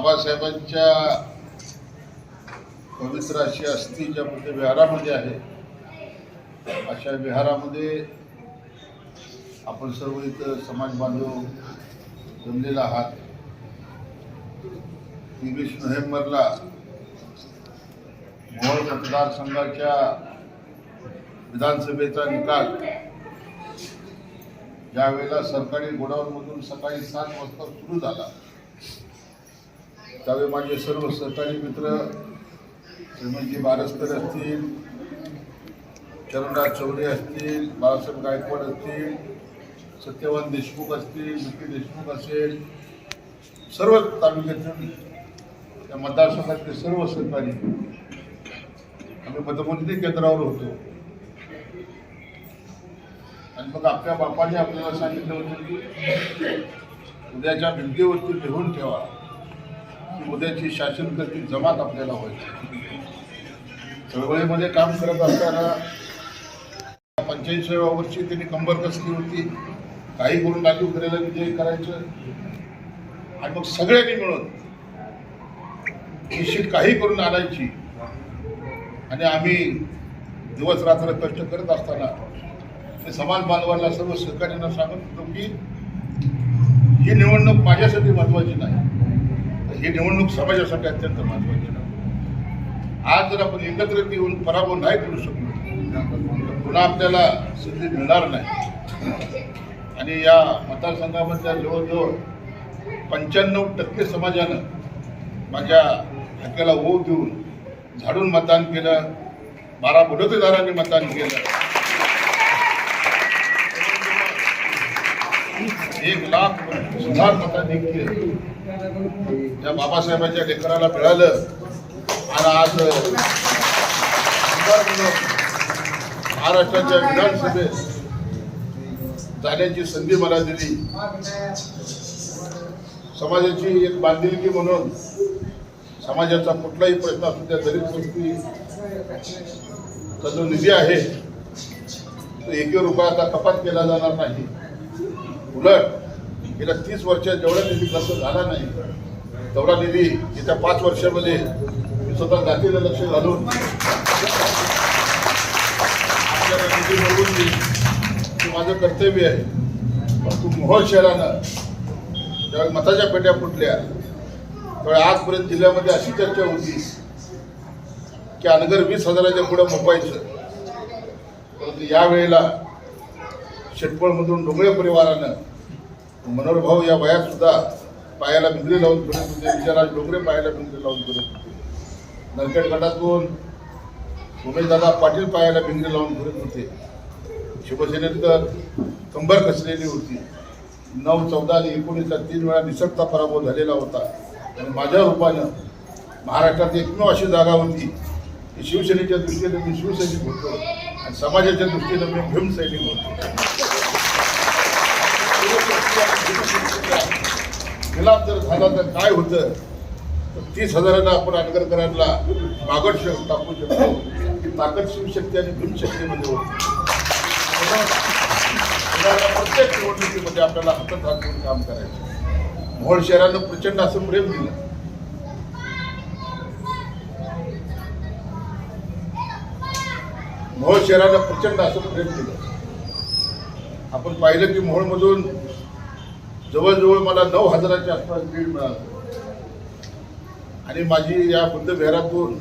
बाबासाहेबांच्या पवित्र अशी अस्थी ज्या मध्ये विहारामध्ये आहे अशा विहारामध्ये आपण सर्व इथं समाज बांधव जमलेला आहात. तेवीस नोव्हेंबरला मोहोळ मतदारसंघाच्या विधानसभेचा निकाल ज्यावेळेला सरकारी गोडाऊनमधून सकाळी सात वाजता सुरू झाला. त्यावेळी माझे सर्व सहकारी मित्र श्रीमंतजी बारस्कर असतील चरणराज चौधरी असतील बाळासाहेब गायकवाड असतील सत्यवान देशमुख असतील विकी देशमुख असेल सर्व तालुक्यातून त्या मतदारसंघातले सर्व सहकारी आम्ही मतमोजणी केंद्रावर होतो. आणि मग आपल्या बापाने आपल्याला सांगितलं होतं की उद्याच्या भिंतीवरती लिहून ठेवा. उद्याची शासन करती जमात आपल्याला व्हायची. चळवळीमध्ये काम करत असताना पंच्याऐंशीव्या वर्षी त्यांनी कंबर कसली होती काही करून लागू करायला विजय करायचं. आणि मग सगळ्यांनी मिळून निश्चित काही करून आणायची. आणि आम्ही दिवस रात्र कष्ट करत असताना ते समाज बांधवांना सर्व सहकार्यांना सांगत होतो की ही निवडणूक माझ्यासाठी महत्वाची नाही. ही निवडणूक समाजासाठी अत्यंत महत्वाची आज जर आपण एकत्र येऊन पराभव नाही करू शकलो पुन्हा आपल्याला संधी मिळणार नाही. आणि या मतदारसंघामधल्या जवळजवळ पंच्याण्णव टक्के समाजानं माझ्या हक्काला हो देऊन झाडून मतदान केलं बारा बडोतेदारांनी मतदान केलं. एक लाख सुधार मताधिक्य या बाबासाहेबांच्या लेकराला मिळालं. आणि आज महाराष्ट्राच्या विधानसभेत जाण्याची संधी मला दिली. समाजाची एक बांधिलकी म्हणून समाजाचा कुठलाही प्रश्न असू त्या दलित वस्तीचा जो निधी आहे तो एकही रुपयाचा कपात केला जाणार नाही. उलट गेल्या तीस वर्षात जेवढा निधी खर्च झाला नाही तेवढा निधी येत्या पाच वर्षामध्ये मी स्वतः जातीला लक्ष घालून आपल्याला निधी मिळवून हे माझं कर्तव्य आहे. परंतु मोहोळ शहरानं ज्यावेळी मताच्या पेट्या फुटल्या त्यावेळी आजपर्यंत जिल्ह्यामध्ये अशी चर्चा होती की अनगर वीस हजाराच्या पुढे मोपायचं. परंतु यावेळेला शेटपळमधून डोंगळे परिवारानं मनोरभाव या वयात सुद्धा पायाला भिंगरी लावून फिरत होते. विजयराज डोंगरे पायाला भिंगरी लावून फिरत होते. नरखेड गटातून उमेशदादा पाटील पायाला भिंगरी लावून फिरत होते. शिवसेनेत तर कंबर कसलेली होती. नऊ चौदा आणि एकोणीसला तीन वेळा निसटता पराभव झालेला होता. आणि माझ्या रूपानं महाराष्ट्रात एकमेव अशी जागा होती की शिवसेनेच्या दृष्टीने मी शिवसैनिक होतो आणि समाजाच्या दृष्टीनं मी भीमसैनिक होतो. खिलाफ जर झाला तर काय होतं? तर तीस हजारांना आपण आटगरकरांना मागट श- टाकू शकतो. ही ताकद शिवशक्ती आणि भीमशक्तीमध्ये होती. प्रत्येक निवडणुकीमध्ये आपल्याला हातात हात घेऊन काम करायचं. मोहोळ शहरानं प्रचंड असं प्रेम दिलं. मोहोळ शहरानं प्रचंड असं प्रेम दिलं. आपण पाहिलं की मोहोळमधून जवळजवळ मला नऊ हजाराच्या आसपास लीड मिळालं. आणि माझी या बुद्ध विहारातून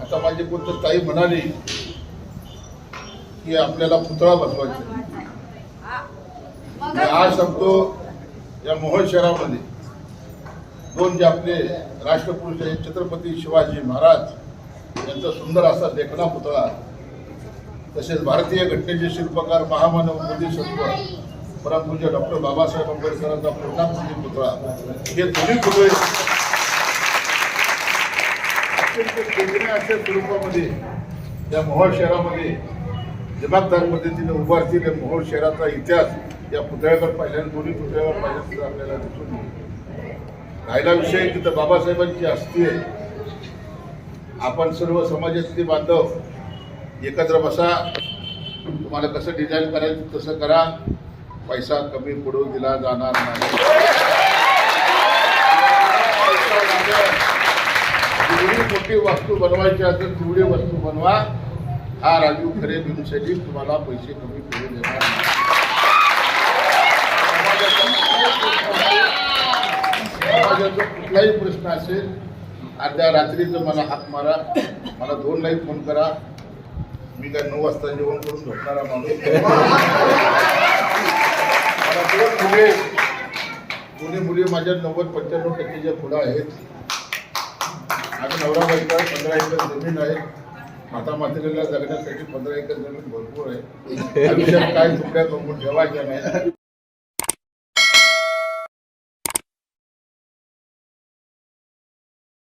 आता माझी कोणतं ताई म्हणाली की आपल्याला पुतळा बसवायचा मी आज सांगतो या मोहोळ शहरामध्ये दोन जे आपले राष्ट्रपुरुष आहेत छत्रपती शिवाजी महाराज यांचा सुंदर असा देखणा पुतळा तसेच भारतीय घटनेचे शिल्पकार महामानव बोधिसत्व परमपूज्य म्हणजे डॉक्टर बाबासाहेब आंबेडकरांचा पूर्णाकृती म्हणजे पुतळा. हे दोन्ही पुतळे अत्यंत अशा स्वरूपामध्ये या मोहोळ शहरामध्ये जबाबदार पद्धतीने उभारतील या मोहोळ शहराचा इतिहास या पुतळ्यावर पाहिल्यानं दोन्ही पुतळ्यावर पाहिल्यानंतर आपल्याला दिसून राहिला विषय तिथं बाबासाहेबांची अस्थी आहे. आपण सर्व समाजातले बांधव एकत्र बसा. तुम्हाला कसं डिझाईन करायचं तसं करा. पैसा कमी पडू दिला जाणार नाही. जेवढी मोठी वस्तू बनवायची असेल तेवढी वस्तू बनवा. हा राजू खरे भीमसेनी तुम्हाला पैसे कमी करू देणार समाजाचा कुठलाही प्रश्न असेल अर्ध्या रात्रीचं मला हात मारा. मला दोन फोन करा. मी काय नऊ वाजता जेवण करून झोपणारा माणूस. मुले दोन्ही मुली माझ्या नव्वद पंच्याण्णव टक्केच्या पुढं आहेत. आणि नवरा बायका पंधरा एकर जमीन आहे. माता मातेला जगण्यासाठी पंधरा एकर जमीन भरपूर आहे. आयुष्यात काय तुकड्या कमवून ठेवायच्या नाही.